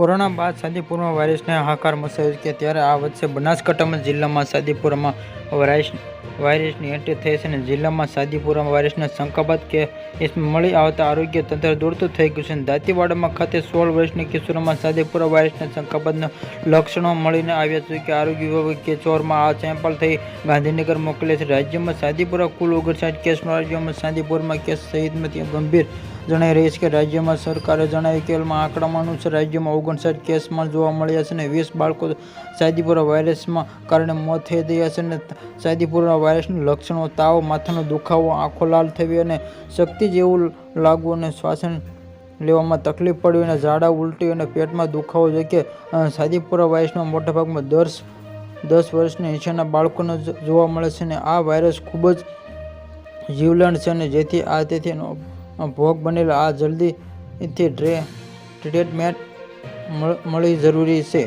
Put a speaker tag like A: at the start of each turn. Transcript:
A: Corona બાદ સાદીપુરમાં વાયરસને હાહાકાર મચાવ્યો છે ત્યારે આ વચ્ચે બનાસકાંઠામાં જિલ્લામાં સાદીપુરમાં વાયરસ વાયરસની એન્ટ્રી થઈ છે અને જિલ્લામાં સાદીપુરમાં વાયરસના શંકાબાદ કેસ મળી આવતા આરોગ્ય તંત્ર દોડતું થઈ ગયું છે. દાંતીવાડામાં ખાતે સોળ વર્ષની કિશોરમાં સાદીપુરા વાયરસના શંકાબાદના લક્ષણો મળીને આવ્યા છે કે આરોગ્ય વિભાગે કેચોરમાં આ સેમ્પલ થઈ ગાંધીનગર મોકલે છે. રાજ્યમાં સાદીપુરા કુલ ઓગણસાઠ કેસનો રાજ્યમાં સાદીપુરમાં કેસ સહિતમાં ત્યાં ગંભીર જણાઈ રહી છે કે રાજ્યમાં સરકારે જણાવ્યું કે હાલમાં આંકડામાં અનુસાર રાજ્યમાં ઓગણસાઠ કેસમાં જોવા મળ્યા છે અને વીસ બાળકો સાદીપુરા વાયરસમાં કારણે મોત થઈ ગયા છે અને સાદીપુરા વાયરસના લક્ષણો, તાવ, માથાનો દુખાવો, આંખો લાલ થવી અને શક્તિ જેવું લાગવું અને શ્વાસન લેવામાં તકલીફ પડવી અને ઝાડા ઉલટી અને પેટમાં દુખાવો જોઈએ કે સાદીપુરા વાયરસમાં મોટાભાગમાં દસ દસ વર્ષની નીચેના બાળકોને જોવા મળે છે અને આ વાયરસ ખૂબ જ જીવલેણ છે અને જેથી આ તેથી ભોગ બનેલા, આ જલ્દીથી ટ્રે ટ્રીટમેન્ટ મળી જરૂરી છે.